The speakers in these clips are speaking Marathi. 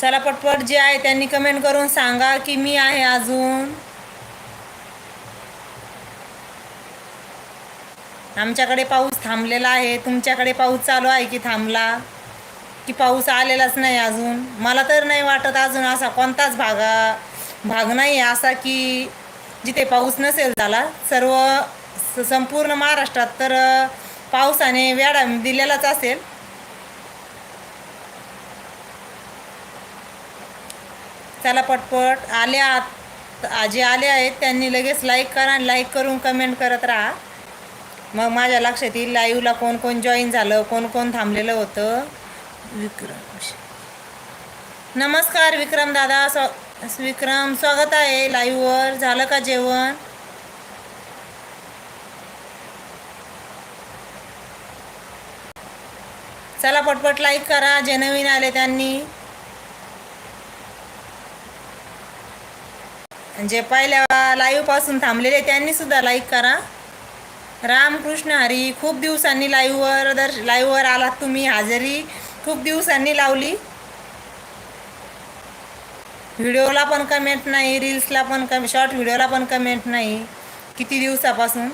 चला पटपट जे आहे त्यांनी कमेंट करून सांगा की मी आहे अजून. आमच्याकडे पाऊस थांबलेला आहे. तुमच्याकडे पाऊस चालू आहे की थांबला? की पाऊस आलेलाच नाही अजून? मला तर नाही वाटत अजून असा कोणताच भागा भाग नाही आहे असा की जिथे पाऊस नसेल झाला सर्व स- संपूर्ण महाराष्ट्रात तर पावसाने वेढा दिलेलाच असेल. चला पटपट आले आत जे आले आहेत त्यांनी लगेच लाईक करा आणि लाईक करून कमेंट करत राहा. मग माझ्या लक्षात येईल लाईव्हला कोण कोण जॉईन झालं कोण कोण थांबलेलं होतं. विक्रम नमस्कार विक्रम दादा स्वा विक्रम स्वागत आहे लाईव्हवर झालं का जेवण? चला पटपट लाईक करा. जे नवीन आले त्यांनी. जे पहिल्या लाईव्हपासून थांबलेले त्यांनी सुद्धा लाईक करा. रामकृष्ण हरी खूप दिवसांनी लाईव्हवर दर लाईव्हवर आलात तुम्ही हजेरी खूप दिवसांनी लावली. व्हिडिओला पण कमेंट नाही रील्सला पण कम शॉर्ट व्हिडिओला पण कमेंट नाही. किती दिवसापासून?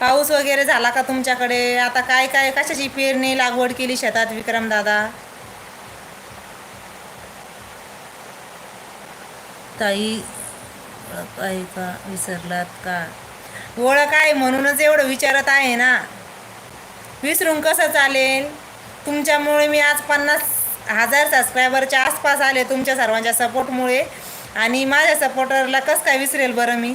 पाऊस वगैरे झाला का तुमच्याकडे? आता काय काय कशाची पेरणी लागवड केली शेतात विक्रम ताई आहे का विसरलात का? ओळख आहे म्हणूनच एवढं विचारत आहे ना. विसरून कसं चालेल? तुमच्यामुळे मी आज पन्नास हजार सबस्क्रायबरच्या आसपास आले तुमच्या सर्वांच्या सपोर्टमुळे आणि माझ्या सपोर्टरला कसं काय विसरेल बरं मी?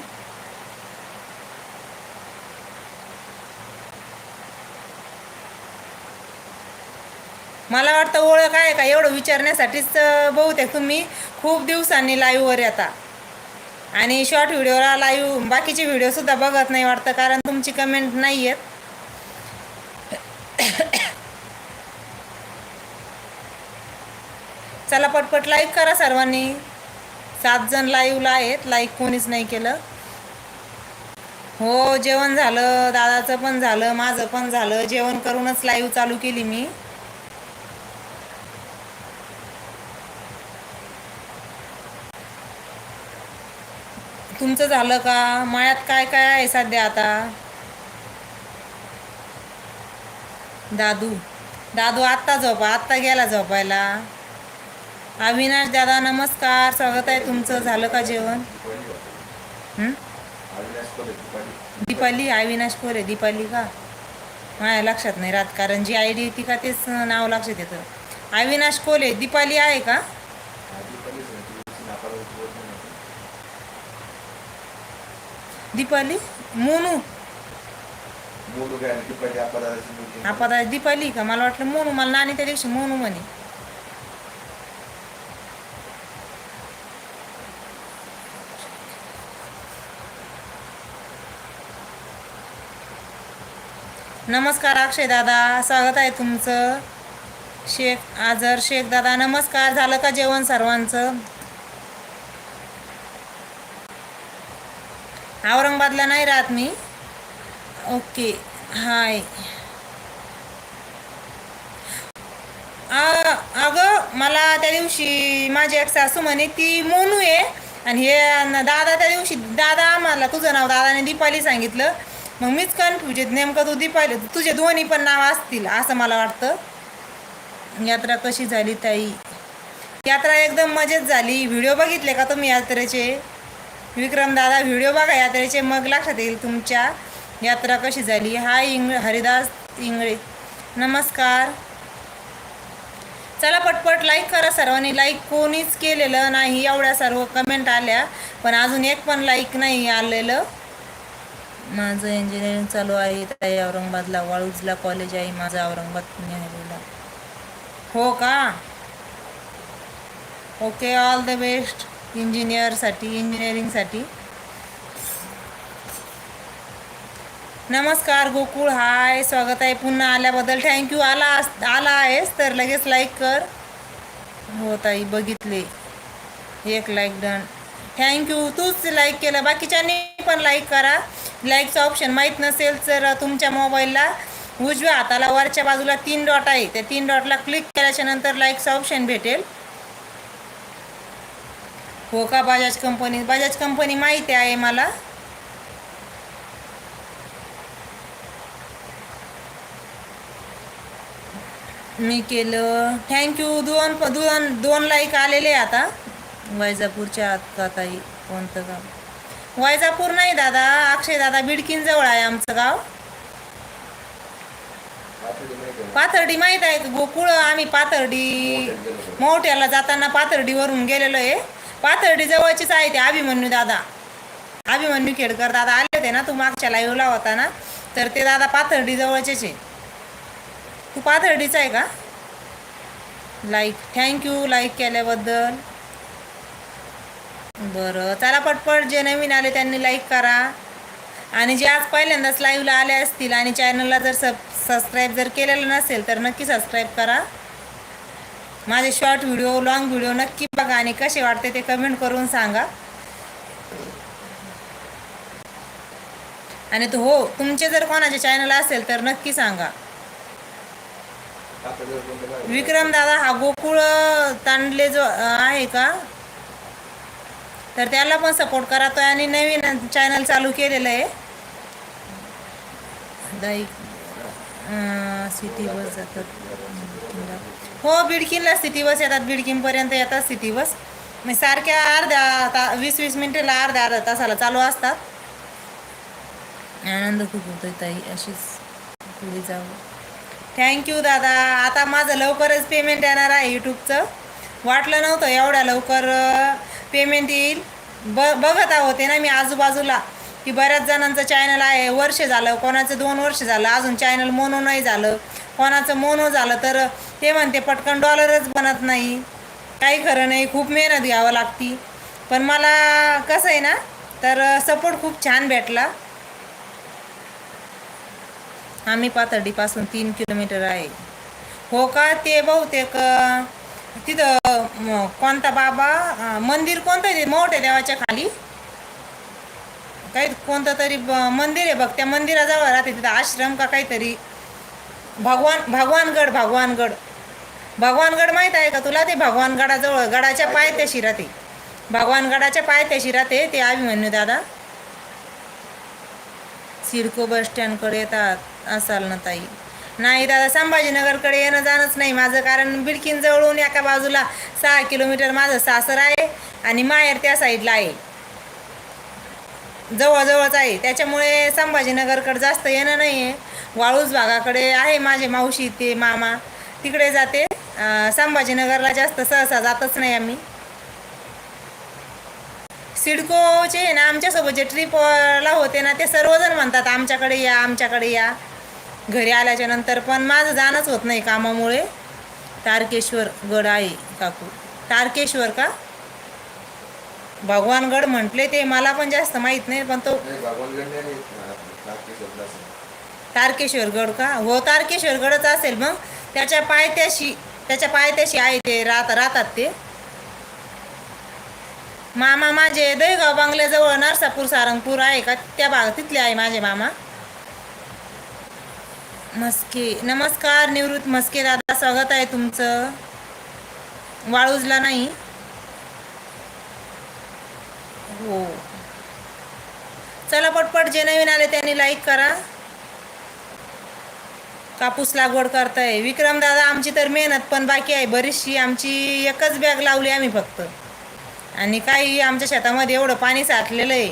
मला वाटतं ओळख आहे का? एवढं विचारण्यासाठीच बहुतेक तुम्ही खूप दिवसांनी लाईव्हवर येता. आणि शॉर्ट व्हिडिओला लाईव्ह बाकीचे व्हिडिओसुद्धा बघत नाही वाटतं कारण तुमची कमेंट नाही आहेत चला पटपट लाईक करा सर्वांनी. सात जण लाईव्हला आहेत लाईक कोणीच नाही केलं. हो जेवण झालं दादाचं पण झालं माझं पण झालं जेवण करूनच लाईव्ह चालू केली मी. तुमचं झालं का? मळ्यात काय काय आहे सध्या आता? दादू. दादू आत्ता झोपा आत्ता गेला झोपायला. अविनाश दादा नमस्कार. स्वागत आहे तुमचं. झालं का जेवण? दीपाली अविनाश कोरे. दीपाली का? माझ्या लक्षात नाही राहत. कारण जी आय डी होती का तेच नाव लक्षात येतं. अविनाश कोले दीपाली आहे का? दीपाली मोनू. आपदा दीपाली का? मला वाटलं मोनू मला नानी त्या दिवशी मोनू म्हणे. नमस्कार अक्षय दादा स्वागत आहे तुमचं. शेख आजर शेख दादा नमस्कार. झालं का जेवण सर्वांचं? औरंगाबादला नाही राहत मी. Okay hi. अगं मला त्या दिवशी माझी एक सासू म्हणे ती मोनू आहे. आणि हे दादा त्या दिवशी दादा आम्हाला तुझं नाव दादाने दीपाली सांगितलं. मग मीच कन्फ्युज नेमकं तू दीपाली तुझे दोन्ही पण नाव असतील असं मला वाटतं. यात्रा कशी झाली ताई? यात्रा एकदम मजेत झाली. व्हिडिओ बघितले का तुम्ही यात्रेचे? विक्रम दादा व्हिडिओ बघा यात्रेचे मग लक्षात येईल तुमच्या यात्रा कशी झाली. हाय इंग हरिदास इंगळे. नमस्कार. चला पटपट लाईक करा सर्वांनी. लाईक कोणीच केलेलं नाही एवढ्या सर्व कमेंट आल्या. पण अजून एक पण लाईक नाही आलेलं. माझं इंजिनिअरिंग चालू आहे ताई औरंगाबादला वाळूजला कॉलेज आहे माझं औरंगाबाद पुणे हो का? ओके ऑल द बेस्ट इंजिनियरसाठी इंजिनिअरिंगसाठी. नमस्कार गोकुळ. हाय स्वागत आहे पुन्हा आल्याबद्दल. थँक्यू आला अस- आला आहेस तर लगेच लाईक कर. हो ताई बघितले. एक लाईक डन थँक्यू तूच लाईक केलं. बाकीच्यांनी पण लाईक करा. लाईकचं ऑप्शन माहीत नसेल तर तुमच्या मोबाईलला उजव्या हाताला वरच्या बाजूला तीन डॉट आहे. त्या तीन डॉटला क्लिक केल्याच्यानंतर लाईकचं ऑप्शन भेटेल. हो का बजाज कंपनी बजाज कंपनी माहिती आहे मला. मी केलं. थँक्यू दोन दोन दोन लाईक आलेले आता. वैजापूरच्या आताही ताई कोणतं गाव? वैजापूर नाही दादा. अक्षय दादा बिडकिनजवळ आहे आमचं गाव. पाथर्डी माहीत आहे गोकुळ? आम्ही पाथर्डी मोठ्याला जाताना पाथर्डीवरून गेलेलो आहे. पाथर्डी जवळचीच आहे ते अभिमन्यू दादा. अभिमन्यू खेडकर दादा आले होते ना तू मागच्या लाईव्हला होता ना तर ते दादा पाथर्डी जवळचेच आहे. तू पाथर्डीचा आहे का? लाईक थँक्यू लाईक केल्याबद्दल. बरं चला पटपट जे नवीन आले त्यांनी लाईक करा. आणि जे आज पहिल्यांदाच लाईव्हला आले असतील आणि चॅनलला जर सब सबस्क्राईब जर केलेलं नसेल तर नक्की सबस्क्राईब करा. माझे शॉर्ट व्हिडिओ लॉंग व्हिडिओ नक्की बघा आणि कसे वाटते ते कमेंट करून सांगा. आणि तो हो तुमचे जर कोणाचे चॅनल असेल तर नक्की सांगा. विक्रम दादा हा गोकुळ तांडले जो आहे का? तर त्याला पण सपोर्ट करा. तो आणि नवीन चॅनल चालू केलेलं आहे. दाई सिटी बस जातात हो बिडकीनला सिटी बस येतात बिडकीनपर्यंत येतात सिटी बस मग सारख्या अर्ध्या ता वीस वीस मिनिटाला अर्ध्या अर्ध्या तासाला चालू असतात. आनंद खूप होतोय ताई अशीच पुढे जाऊ थँक्यू दादा. आता माझं लवकरच पेमेंट येणार आहे यूट्यूबचं वाटलं नव्हतं एवढ्या लवकर पेमेंट येईल. ब बघत आहोत ना मी आजूबाजूला की बऱ्याच जणांचं चॅनल आहे. वर्ष झालं कोणाचं दोन वर्ष झालं अजून चॅनल मोनो नाही झालं. कोणाचं मोनो झालं तर ते म्हणते पटकन डॉलरच बनत नाही. काही खरं नाही खूप मेहनत घ्यावं लागती. पण मला कसं आहे ना तर सपोर्ट खूप छान भेटला. आम्ही पाथर्डीपासून तीन किलोमीटर आहे. हो का? ते बहुतेक तिथं कोणता बाबा मंदिर कोणतं आहे ते मोठ्या देवाच्या खाली? काही कोणतं तरी ब- मंदिर आहे बघ त्या मंदिराजवळ राहते तिथं आश्रम का काहीतरी. भगवान भगवानगड भगवानगड. भगवानगड माहीत आहे का तुला ते? भगवानगडाजवळ गडाच्या पायथ्याशी राहते भगवानगडाच्या पायथ्याशी राहते ते अभिमन्यू दादा. सिडको बस स्टँडकडे येतात असाल ना ताई. नाही दादा संभाजीनगरकडे येणं जाणंच नाही माझं कारण बिडकीन जवळून एका बाजूला सहा किलोमीटर माझं सासर आहे आणि माहेर त्या साईडला आहे. जवळजवळच आहे. त्याच्यामुळे संभाजीनगरकडे जास्त येणं नाही आहे वाळूज भागाकडे आहे माझे मावशी ते मामा. तिकडे जाते. संभाजीनगरला जास्त सहसा जातच नाही आम्ही. सिडकोचे आहे ना आमच्यासोबत जे ट्रिपला होते ना ते सर्वजण म्हणतात आमच्याकडे या आमच्याकडे या. घरी आल्याच्यानंतर पण माझं जाणंच होत नाही कामामुळे. तारकेश्वर गड आहे काकू. तारकेश्वर का? भगवानगड म्हटले ते मला पण जास्त माहीत नाही पण तो तारकेश्वर गड का? हो तारकेश्वरगडच असेल मग. त्याच्या पायथ्याशी त्याच्या पायथ्याशी आहे ते राहत राहतात ते. मामा माझे दहीगाव बांगल्याजवळ नरसापूर सारंगपूर आहे का? त्या भाग तिथले आहे माझे मामा. मस्के नमस्कार निवृत्त मस्के दादा स्वागत आहे तुमचं. वाळूजला नाही. हो. चला पटपट जे नवीन आले त्यांनी लाईक करा. कापूस लागवड करताय. विक्रम दादा आमची तर मेहनत पण बाकी आहे. बरीचशी आमची एकच बॅग लावली आम्ही फक्त. आणि काही आमच्या शेतामध्ये एवढं पाणी साठलेलं आहे.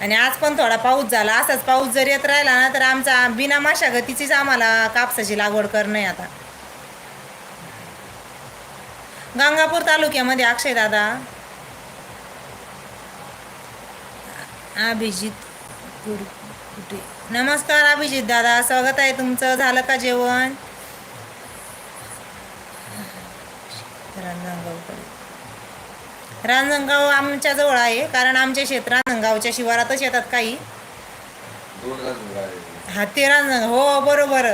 आणि आज पण थोडा पाऊस झाला. असाच पाऊस जर येत राहिला ना तर आमचा बिना मशागतीचीच आम्हाला कापसाची लागवड करणं आहे आता. गंगापूर तालुक्यामध्ये अक्षय दादा. अभिजित गुरु नमस्कार अभिजित दादा स्वागत आहे तुमचं. झालं का जेवण? रांजणगावकडे. रांजणगाव आमच्या जवळ आहे कारण आमचे शेत रांजणगावच्या शिवारातच येतात काही. हा ते रांजणगाव. हो बरोबर.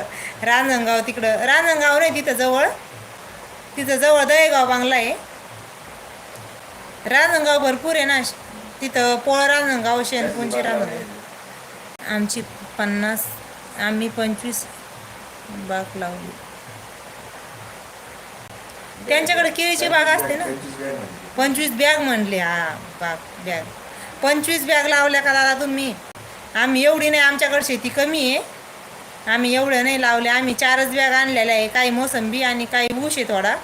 रांजणगाव तिकडं. रांजणगाव नाही तिथं जवळ. तिथं जवळ दहेगाव बांगला आहे. रांजणगाव भरपूर आहे ना तिथं पोळ रांजणगाव शेणपुंची रांजणगाव. आमची पन्नास आम्ही पंचवीस बाग लावली. त्यांच्याकडे केळीची बाग असते ना? पंचवीस बॅग म्हणले हा बाग बॅग. पंचवीस बॅग लावल्या का दादा तुम्ही? आम्ही एवढी नाही आमच्याकडे शेती कमी आहे. आम्ही एवढं नाही लावले आम्ही चारच बॅग आणलेल्या आहे काही मोसंबी आणि काही ऊस आहे थोडा.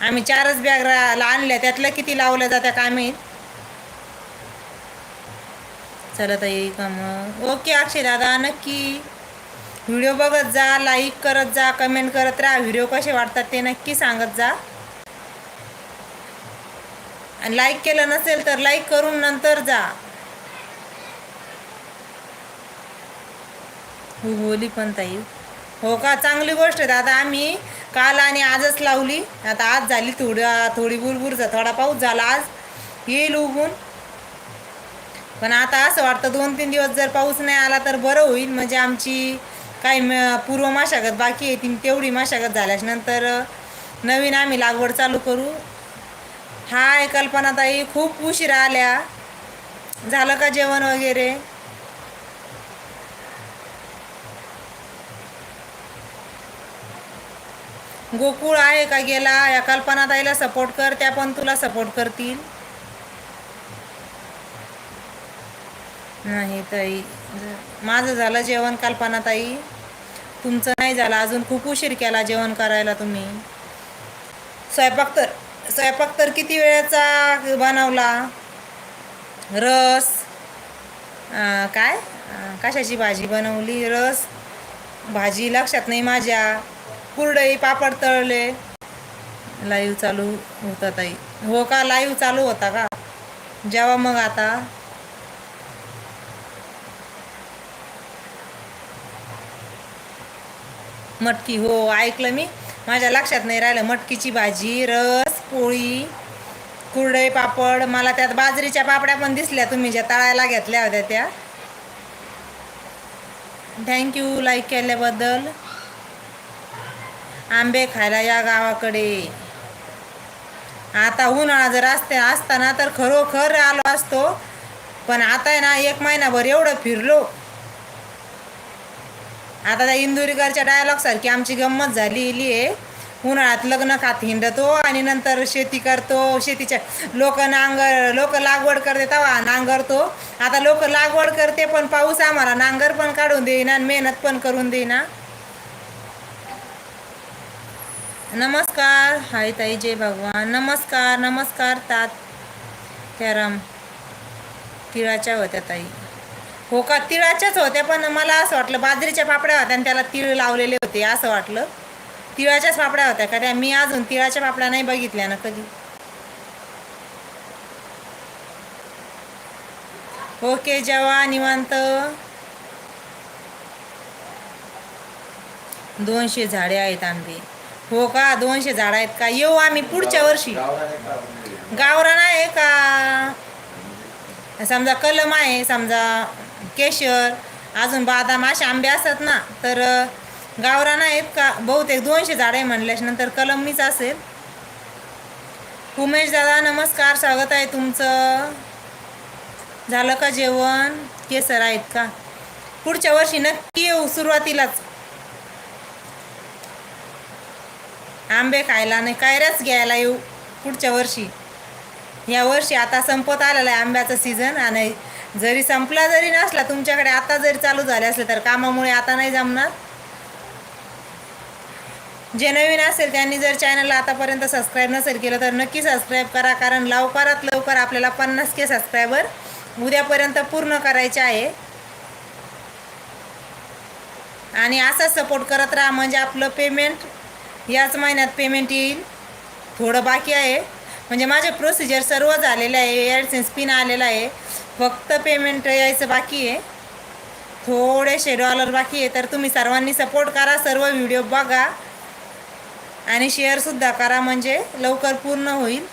आम्ही चारच बॅग रा- आणल्या त्यातलं किती लावल्या जात्या काय माहीत चला ताई का मग? ओके अक्षय दादा नक्की. व्हिडिओ बघत जा लाईक करत जा कमेंट करत राहा. व्हिडिओ कसे वाटतात ते नक्की सांगत जा. आणि लाईक केलं नसेल तर लाईक करून नंतर जा. हो बोली पण ताई. हो का? चांगली गोष्ट आहे दादा. आम्ही काल आणि आजच लावली. आता आज झाली थोडी थोडी बुरबुरचा थोडा पाऊस झाला आज. येईल उगून. पण आता असं वाटतं दोन तीन दिवस जर पाऊस नाही आला तर बरं होईल. म्हणजे आमची काही म- पूर्व मशागत बाकी आहे ती तेवढी मशागत झाल्याच्यानंतर नवीन आम्ही लागवड चालू करू. हाय आहे कल्पनाताई खूप उशिरा आल्या. झालं का जेवण वगैरे? गोकुळ आहे का गेला? या कल्पनाताईला सपोर्ट कर त्या पण तुला सपोर्ट करतील. नाही ताई. माझं झालं जेवण कल्पना ताई. तुमचं नाही झालं. अजून खूप उशीर केला जेवण करायला तुम्ही. स्वयंपाक तर स्वयंपाक तर किती वेळेचा बनवला? रस. काय? कशाची भाजी बनवली? रस. भाजी लक्षात नाही माझ्या. कुरडई पापड तळले. लाईव्ह चालू होता ताई. हो का? लाईव्ह चालू होता का? जेव्हा मग आता. मटकी. हो ऐकलं मी. माझ्या लक्षात नाही राहिलं मटकीची भाजी रस पोळी कुरडई पापड. मला त्यात बाजरीच्या पापड्या पण दिसल्या तुम्ही ज्या तळायला घेतल्या होत्या त्या. थँक्यू लाईक केल्याबद्दल. आंबे खायला या गावाकडे. आता उन्हाळा जर असते असताना तर खरोखर आलो असतो. पण आता आहे ना एक महिनाभर एवढं फिरलो. आता त्या इंदुरीकरच्या डायलॉगसारखी आमची गंमत झालेली आहे. उन्हाळ्यात लग्न खात हिंडतो आणि नंतर शेती करतो. शेतीच्या लोक नांगर लोक लागवड करते तेव्हा नांगरतो आता लोक लागवड करते पण पाऊस आम्हाला नांगर पण काढून देईना आणि मेहनत पण करून देईना. नमस्कार हाय ताई जय भगवान. नमस्कार नमस्कार तात कॅरम. तिळाच्या होत्या ताई. हो का? तिळाच्याच होत्या पण मला असं वाटलं बाजरीच्या पापड्या होत्या आणि त्याला तिळ लावलेले होते असं वाटलं. तिळाच्याच पापड्या होत्या का त्या? मी अजून तिळाच्या पापड्या नाही बघितल्या ना कधी. ओके जेव्हा निवांत. दोनशे झाडे आहेत आंबे. हो का? दोनशे झाड आहेत का? येऊ आम्ही पुढच्या वर्षी. गावरान आहे का? समजा कलम आहे समजा केशर अजून बदाम असे आंबे असतात ना तर अ, गावरान आहेत का बहुतेक दोनशे झाड आहे म्हणल्याच्या नंतर कलमीच असेल. उमेश दादा नमस्कार स्वागत आहे तुमचं. झालं का जेवण? केसर आहेत का? पुढच्या वर्षी नक्की येऊ सुरुवातीलाच. आंबे खायला नाही कायऱ्याच घ्यायला येऊ पुढच्या वर्षी. या वर्षी आता संपत आलेला आहे आंब्याचा सीझन आणि जरी संपला जरी नसला तुमच्याकडे आता जरी चालू झाले असले तर कामामुळे आता नाही जमणार. जे नवीन असेल त्यांनी जर चॅनलला आतापर्यंत सबस्क्राईब नसेल केलं तर नक्की सबस्क्राईब करा. कारण लवकरात लवकर आपल्याला पन्नास के सबस्क्रायबर उद्यापर्यंत पूर्ण करायचे आहे. आणि असाच सपोर्ट करत राहा. म्हणजे आपलं पेमेंट याच महिन्यात पेमेंट येईल. थोडं बाकी आहे. म्हणजे माझे प्रोसिजर सर्व झालेलं आहे. ॲडसेन्स पिन आलेला आहे. फक्त पेमेंट यायचं बाकी आहे. थोडेसे डॉलर बाकी आहे तर तुम्ही सर्वांनी सपोर्ट करा सर्व व्हिडिओ बघा आणि शेअरसुद्धा करा म्हणजे लवकर पूर्ण होईल.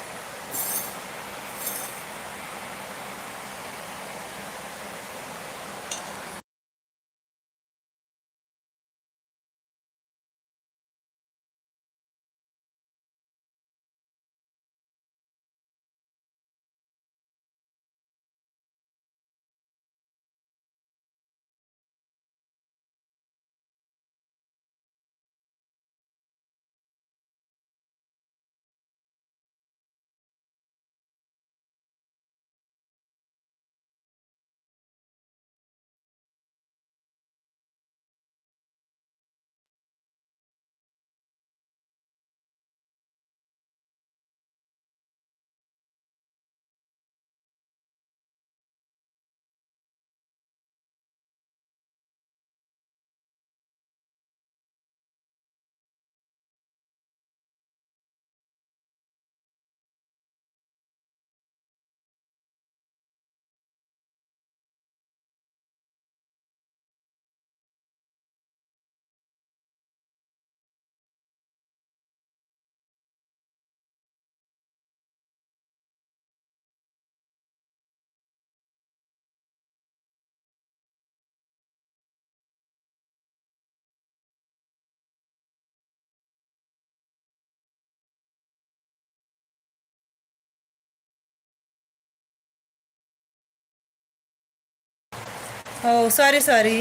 हो सॉरी सॉरी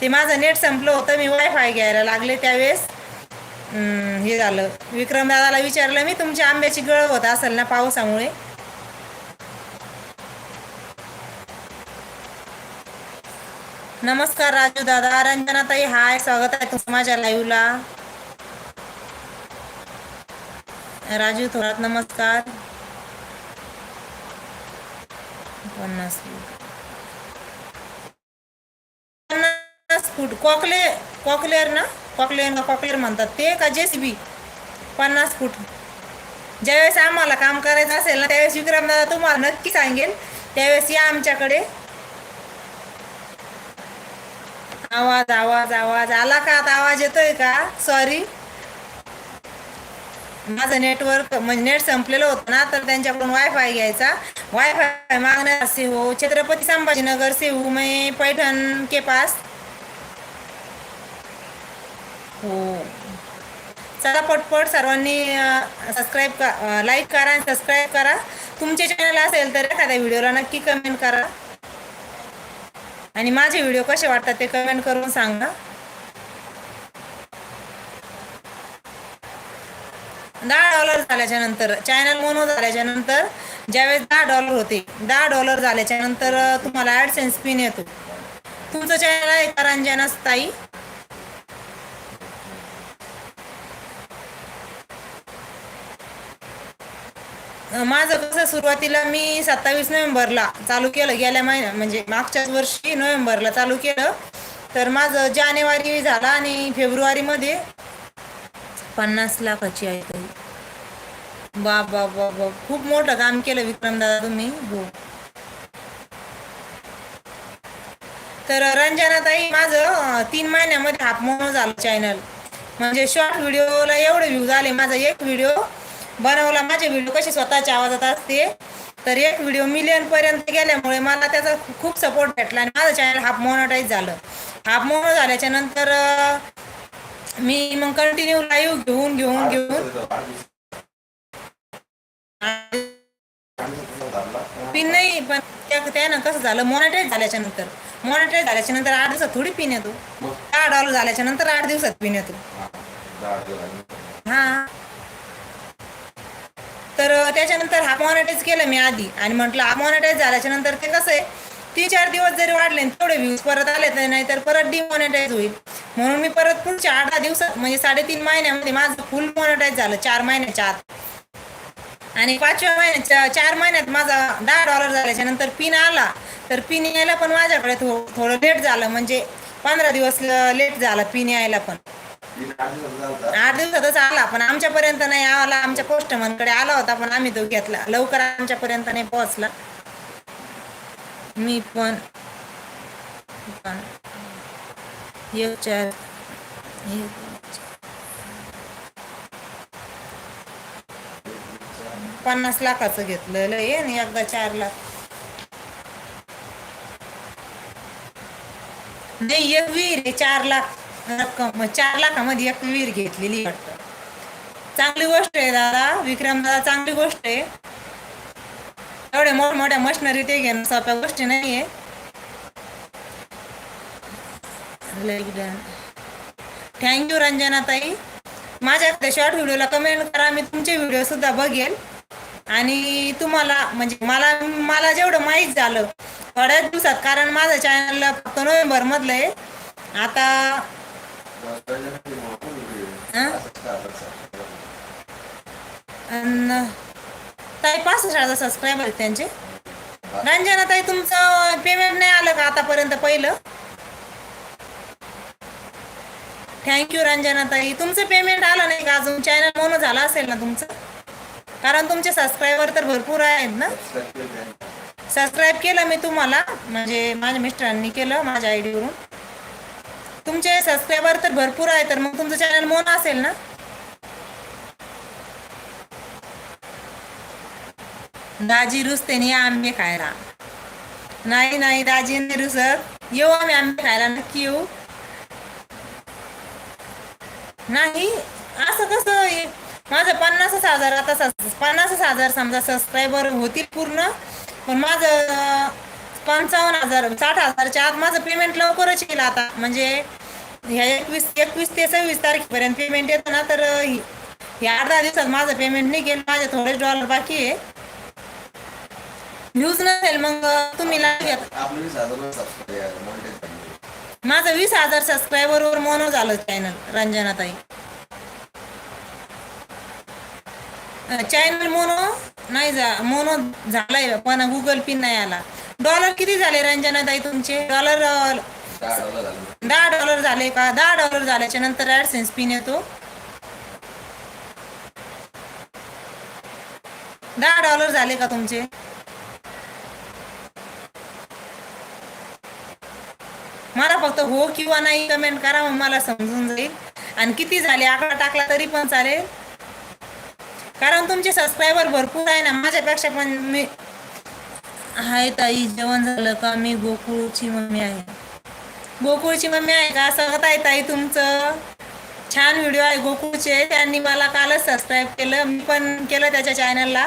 ते माझं नेट संपलं होतं मी वायफाय घ्यायला लागले त्यावेळेस. हे झालं. विक्रम दादाला विचारलं मी तुमच्या आंब्याची गळ होत असेल ना पावसामुळे? नमस्कार राजू दादा रंजनाताई हाय स्वागत आहे तुमचं माझ्या लाईव्हला राजू थोरात नमस्कार. पन्नास. फूट कॉकले कॉकलेअर ना? कॉकलेअर ना कॉकलेअर म्हणतात. ते का जेसीबी? पन्नास फूट. ज्यावेळेस आम्हाला काम करायचं असेल ना त्यावेळेस विक्रम दादा तुम्हाला नक्की सांगेल त्यावेळेस या आमच्याकडे. आवाज आवाज आवाज. आला का आता आवाज येतोय का? सॉरी माझं नेटवर्क म्हणजे नेट संपलेलं होतं ना तर त्यांच्याकडून वायफाय घ्यायचा. वायफाय मागणार से हो छत्रपती संभाजीनगर सेहू मे पैठण के पास. हो. चला पटपट सर्वांनी सबस्क्राईब करा लाईक करा आणि सबस्क्राईब करा. तुमचे चॅनल असेल तर एखाद्या व्हिडिओला नक्की कमेंट करा. आणि माझे व्हिडिओ कसे वाटतात ते कमेंट करून सांगा. दहा डॉलर झाल्याच्यानंतर चॅनल मोनो झाल्याच्यानंतर ज्यावेळेस दहा डॉलर होते दहा डॉलर झाल्याच्यानंतर तुम्हाला ॲडसेन्स पिन येतो. तुमचं चॅनल आहे का रंजना ताई माझं कसं सुरुवातीला मी सत्तावीस नोव्हेंबरला चालू केलं. गेल्या महिन्यात म्हणजे मागच्याच वर्षी नोव्हेंबरला चालू केलं. तर माझं जानेवारी झाला आणि फेब्रुवारीमध्ये पन्नास लाखाची आहे तरी बा बा बा बाप. खूप मोठं काम केलं विक्रम दादा तुम्ही. हो. तर रंजनाताई माझं तीन महिन्यामध्ये हाफ मोनो झालं चॅनल म्हणजे शॉर्ट व्हिडिओला एवढे व्ह्यूज आले. माझा एक व्हिडिओ बनवला. माझे व्हिडिओ कसे स्वतःच्या आवाजात असते? तर एक व्हिडिओ मिलियन पर्यंत गेल्यामुळे मला त्याचा खूप सपोर्ट भेटला आणि माझं चॅनल हाफ मोनोटाईज झालं. हाफ मोनो झाल्याच्यानंतर मी मग कंटिन्यू लाईव्ह घेऊन घेऊन घेऊन. पिन नाही पण त्या त्यानं कसं झालं? मॉनिटाईज झाल्याच्यानंतर. मॉनिटाईज झाल्याच्यानंतर आठ दिवसात थोडी पिन येतो. दहा डॉलर झाल्याच्यानंतर आठ दिवसात पिन येतो. हा. तर त्याच्यानंतर हा मॉनिटाईज केलं मी आधी. आणि म्हटलं हा मॉनिटाईज झाल्याच्यानंतर ते कसं आहे तीन चार दिवस जरी वाढले आणि तेवढे व्ह्यूज परत आले तर नाही तर परत डिमॉनिटाईज होईल. म्हणून मी परत पुढच्या आठ दहा दिवसात म्हणजे साडेतीन महिन्यामध्ये माझं फुल मॉनिटाईज झालं चार महिन्याच्या आत. आणि पाचव्या महिन्याच्या चार महिन्यात माझा दहा डॉलर झाल्याच्यानंतर पिन आला. तर पिन यायला पण माझ्याकडे थो थोडं लेट झालं. म्हणजे पंधरा दिवस लेट झाला पिन यायला पण. आठ दिवसातच आला पण आमच्यापर्यंत नाही आला आमच्या पोस्टमनकडे आला होता पण आम्ही तो घेतला. लवकर आमच्यापर्यंत नाही पोहोचला. मी पण पन्नास लाखाचं घेतलेलं आहे आणि एकदा चार लाख. नाही एक विहीर चार लाख. रक्कम चार लाखामध्ये एक विहीर घेतलेली वाटतं. चांगली गोष्ट आहे दादा विक्रम दादा चांगली गोष्ट आहे. एवढ्या मोठमोठ्या मशिनरी ते घेणं सोप्या गोष्टी नाही आहे. थँक्यू रंजनाताई. माझ्या शॉर्ट व्हिडिओला कमेंट करा मी तुमचे व्हिडिओ सुद्धा बघेल. आणि तुम्हाला म्हणजे मला मला जेवढं माहीत झालं थोड्याच दिवसात कारण माझं चॅनल फक्त नोव्हेंबर मधलं आहे. आता ताई पासष्ट हजार सबस्क्रायबर आहेत त्यांचे रंजना ताई तुमचं पेमेंट नाही आलं का आतापर्यंत पहिलं थँक्यू रंजना ताई तुमचं पेमेंट आलं नाही का अजून चॅनल मोनो झाला असेल ना तुमचं कारण तुमचे सबस्क्रायबर तर भरपूर आहेत ना सबस्क्राईब केलं मी तुम्हाला म्हणजे माझ्या मिस्टरांनी केलं माझ्या आय डीवरून तुमचे सबस्क्रायबर तर भरपूर आहे तर मग तुमचं चॅनल मोन असेल ना? दाजी रुसते नाही आंबे खायला. नाही नाही दाजी नाही रुसत. येऊ आम्ही आंबे खायला नक्की येऊ. नाही असं कसं माझं पन्नासच हजार आता पन्नासच हजार समजा सबस्क्रायबर होतील पूर्ण. पण माझं पंचावन्न हजार साठ हजारच्या आत माझं पेमेंट लवकरच येईल आता. म्हणजे ह्या एकवीस एकवीस ते सव्वीस तारखेपर्यंत पेमेंट येतं ना तर हि- ह्या अर्धा दिवसात माझं पेमेंट निघेल. माझे थोडेच डॉलर बाकी आहे. व्ह्यूज नसेल मग तुम्ही वीस हजार माझं वीस हजार सबस्क्रायबरवर मोनो झालं चॅनल रंजनाताई. चॅनल मोनो नाही जा मोनो झालाय पण गुगल पिन नाही आला. डॉलर किती झाले रंजनाताई तुमचे? डॉलर दहा डॉलर झाले का? दहा डॉलर झाल्याच्यानंतर ऍडसेन्स पिन येतो. दहा डॉलर झाले का तुमचे? मला फक्त हो किंवा नाही कमेंट करा मग मला समजून जाईल. आणि किती झाले? आकडा टाकला तरी पण चालेल. कारण तुमचे सबस्क्रायबर भरपूर आहे ना माझ्यापेक्षा पण मी हाय ताई जेवण झालं का? मी गोकुळची मम्मी आहे. गोकुळची मम्मी आहे का? स्वागत आहे ताई तुमचं. छान व्हिडिओ आहे गोकुळचे. त्यांनी मला कालच सबस्क्राईब केलं. मी पण केलं त्याच्या चॅनलला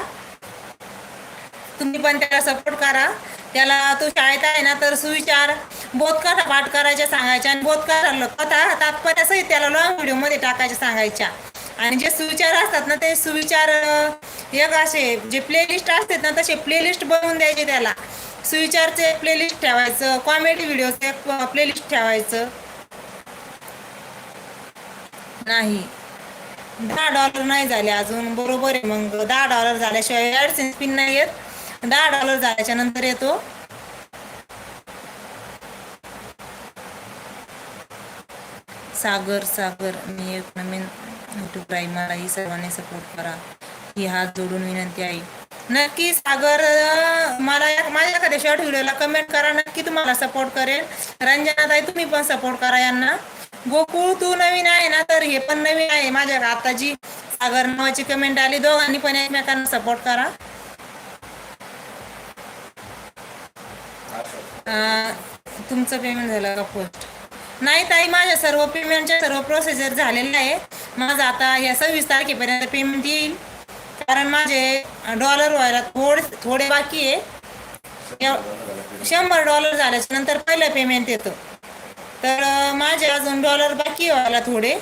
तुम्ही पण त्याला सपोर्ट करा. त्याला तो शाळेत आहे ना तर सुविचार बोधकथा पाठ करायच्या सांगायच्या आणि बोधकथा कथा तात्पर्यासहित त्याला लॉंग व्हिडिओमध्ये टाकायच्या सांगायच्या. आणि जे सुविचार असतात ना ते सुविचार एक असे जे प्लेलिस्ट असतात ना तसे प्लेलिस्ट बनवून द्यायचे त्याला. सुविचारचे प्लेलिस्ट ठेवायचं कॉमेडी व्हिडिओचे प्लेलिस्ट ठेवायचं. नाही. दहा डॉलर नाही झाले अजून बरोबर आहे मग. दहा डॉलर झाल्याशिवाय ॲडसेन्स पिन नाही येत. दहा डॉलर झाल्याच्यानंतर येतो. सागर सागर मी एक नवीन यूट्यूब आहे सर्वांनी सपोर्ट करा. ही हात जोडून विनंती आहे. नक्की सागर मला माझ्या एखाद्या शॉर्ट व्हिडिओला कमेंट करा. नक्की तुम्हाला सपोर्ट करेल. रंजनाताई तुम्ही पण सपोर्ट करा यांना. गोकुळ तू नवीन आहे ना तर हे पण नवीन आहे. माझ्या आता जी सागर नावाची कमेंट आली. दोघांनी पण एकमेकांना सपोर्ट करा. तुमचं पेमेंट झालं का पोस्ट नाही ताई माझ्या सर्व पेमेंटच्या सर्व प्रोसिजर झालेलं आहे. माझं आता या सव्वीस तारखेपर्यंत पेमेंट येईल. कारण माझे डॉलर व्हायला थोडे थोडे बाकी आहे. शंभर डॉलर झाल्याच्यानंतर पहिलं पेमेंट येतं. तर माझे अजून डॉलर बाकी व्हायला थोडे.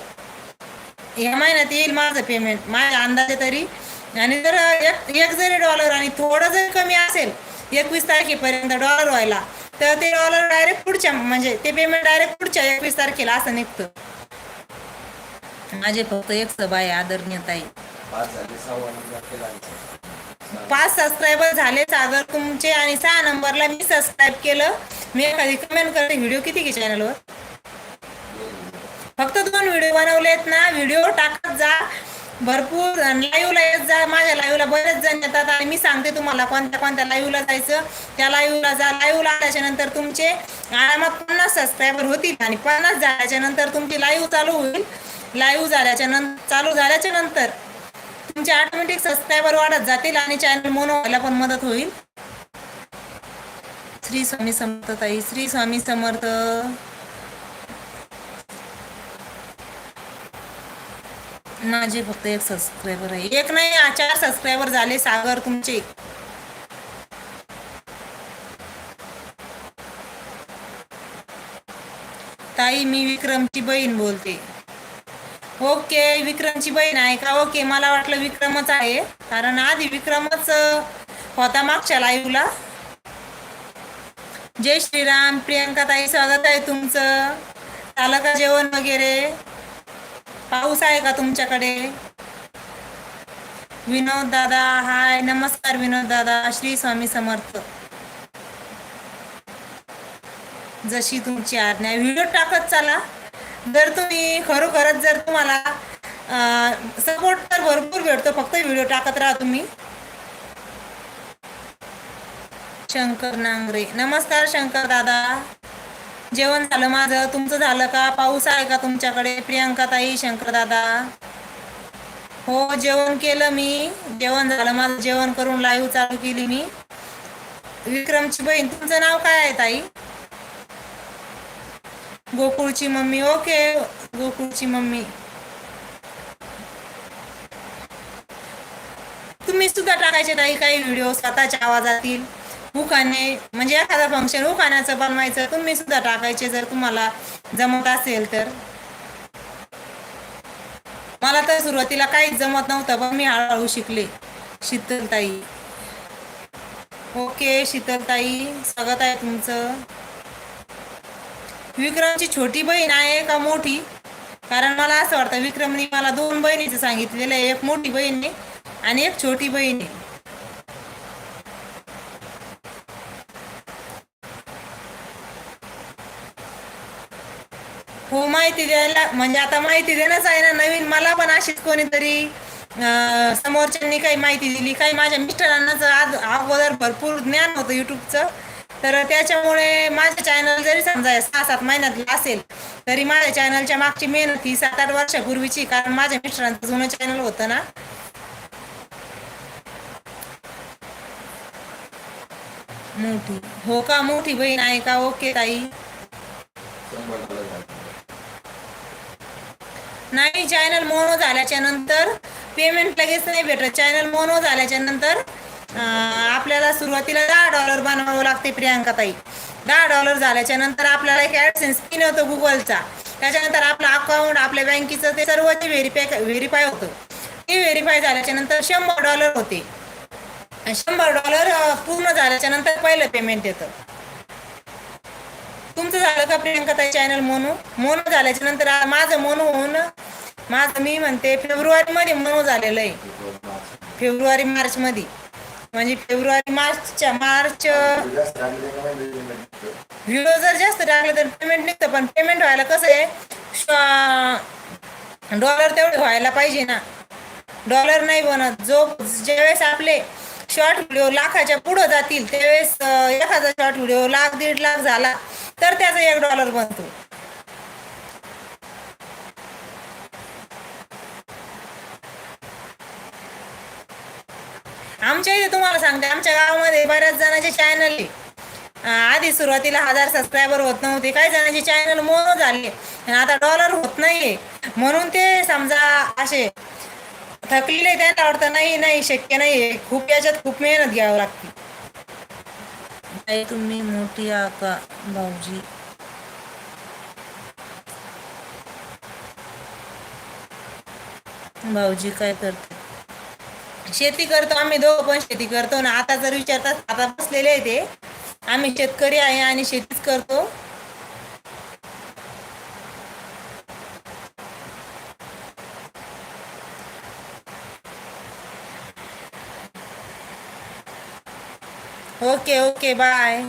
या महिन्यात येईल माझं पेमेंट माझ्या अंदाजे तरी. आणि जर एक एक जरी डॉलर आणि थोडं जरी कमी असेल एकवीस तारखेपर्यंत डॉलर व्हायला तर ते डॉलर डायरेक्ट पुढच्या म्हणजे ते पेमेंट डायरेक्ट पुढच्या एकवीस तारखेला असं निघतं. माझे फक्त एक सभा आहे आदरणीय ताई. पाच सबस्क्रायबर झाले सागर तुमचे आणि सहा नंबरला मी सबस्क्राईब केलं. मी एखादी कमेंट करते व्हिडिओ किती की चॅनलवर फक्त दोन व्हिडिओ बनवलेत ना व्हिडिओ टाकत जा. भरपूर. लाईव्हला येत जा माझ्या लाईव्हला बरेच जण येतात आणि मी सांगते तुम्हाला कोणत्या कोणत्या लाईव्हला जायचं. त्या लाईव्हला जा लाईव्हला आल्याच्यानंतर तुमचे आरामात पन्नास सबस्क्रायबर होतील आणि पन्नास झाल्याच्यानंतर तुमची लाईव्ह चालू होईल. लाईव्ह झाल्याच्यानंतर चालू झाल्याच्यानंतर तुमचे ऑटोमॅटिक सबस्क्रायबर वाढत जातील आणि चॅनल मोनो व्हायला पण मदत होईल. श्री स्वामी समर्थ ताई श्री स्वामी समर्थ. माझे फक्त एक सबस्क्रायबर आहे. एक नाही चार सबस्क्रायबर झाले सागर तुमचे. ताई मी विक्रमची बहीण बोलते. ओके विक्रमची बहीण आहे का? ओके मला वाटलं विक्रमच आहे. कारण आधी विक्रमच होता मागच्या लाईव्हला जय श्रीराम प्रियंका ताई स्वागत आहे तुमचं. झालं का जेवण वगैरे? पाऊस आहे का तुमच्याकडे? विनोद दादा हाय. नमस्कार विनोद दादा. श्री स्वामी समर्थ. जशी तुमची आज्ञा व्हिडिओ टाकत चला. जर तुम्ही खरोखरच जर तुम्हाला सपोर्ट तर भरपूर भेटतो. फक्त व्हिडिओ टाकत राहा तुम्ही. शंकर नांगरे. नमस्कार शंकर दादा. जेवण झालं माझं? तुमचं झालं का? पाऊस आहे का तुमच्याकडे? प्रियांका ताई शंकर दादा? हो जेवण केलं मी. जेवण झालं. माझं जेवण करून लाईव्ह चालू केली मी. विक्रमची बहीण तुमचं नाव काय आहे ताई? गोकुळची मम्मी. ओके गोकुळची मम्मी. तुम्ही सुद्धा टाकायचे ताई काही व्हिडिओ स्वतःच्या आवाजातील. उखाणे म्हणजे एखादं फंक्शन उखाण्याचं बनवायचं तुम्ही सुद्धा टाकायचे जर तुम्हाला जमत असेल तर. मला तर सुरुवातीला काहीच जमत नव्हतं पण मी हळूहळू शिकले. शीतलताई. ओके शीतलताई स्वागत आहे तुमचं. विक्रमची छोटी बहीण आहे का मोठी? कारण मला असं वाटतं विक्रमने मला दोन बहिणीचं सांगितलेलं आहे. एक मोठी बहीण आहे आणि एक छोटी बहीण आहे. हो माहिती द्यायला म्हणजे आता माहिती देणंच आहे ना नवीन. मला पण अशीच कोणीतरी समोरच्यांनी काही माहिती दिली. काही माझ्या मिस्टरांनाच आज अगोदर भरपूर ज्ञान होतं युट्यूबचं. तर त्याच्यामुळे माझं चॅनल जरी समजा सहा सात महिन्यातलं असेल तरी माझ्या चॅनलच्या मागची मेहनत ही सात आठ वर्षापूर्वीची कारण माझ्या मिस्टरांचं जुनं चॅनल होतं ना. मोठी. हो का? मोठी बहीण आहे का? ओके ताई. नाही चॅनल मोनो झाल्याच्यानंतर पेमेंट लगेच नाही भेटत. चॅनल मोनो झाल्याच्यानंतर आपल्याला सुरुवातीला दहा डॉलर बनवावं लागते प्रियांका ताई दहा डॉलर झाल्याच्यानंतर आपल्याला एक ॲडसेन्स पिन होतो गुगलचा त्याच्यानंतर आपलं अकाउंट आपल्या बँकेचं ते सर्व ते व्हेरीफाय व्हेरीफाय होतं. ते व्हेरीफाय झाल्याच्यानंतर शंभर डॉलर होते. शंभर डॉलर पूर्ण झाल्याच्यानंतर पहिलं पेमेंट येतं. तुमचं झालं का प्रियंका ताई चॅनल मोनू? मोनू झाल्याच्यानंतर माझं मोनू होऊन माझं मी म्हणते फेब्रुवारी मध्ये मोनू झालेलं आहे. फेब्रुवारी, मार्च. मध्ये म्हणजे फेब्रुवारी मार्चच्या मार्च व्हिडिओ जर जास्त टाकलं तर पेमेंट निघतं पण पेमेंट व्हायला कसं आहे डॉलर तेवढे व्हायला पाहिजे ना. डॉलर नाही बनत. जो ज्यावेळेस आपले शॉर्ट व्हिडिओ लाखाच्या पुढं जातील. त्यावेळेस एखादा शॉर्ट व्हिडिओ लाख दीड लाख झाला तर त्याचा एक डॉलर बनतो. आमच्या इथे तुम्हाला सांगते आमच्या गावामध्ये बऱ्याच जणांचे चॅनल आहे. आधी सुरुवातीला हजार सबस्क्रायबर होत नव्हते काही जणांचे चॅनल मोनो झाले. आणि आता डॉलर होत नाहीये. म्हणून ते समजा असे थकलेले त्यांना वाटतं नाही नाही शक्य नाही खूप याच्यात खूप मेहनत घ्यावी लागते. तुम्ही मोठी आका भाऊजी. भाऊजी काय करते? शेती करतो आम्ही दोघं पण शेती करतो. ना आता जर विचारतात आता बसलेले आहे ते. आम्ही शेतकरी आहे आणि शेतीच करतो. Okay okay bye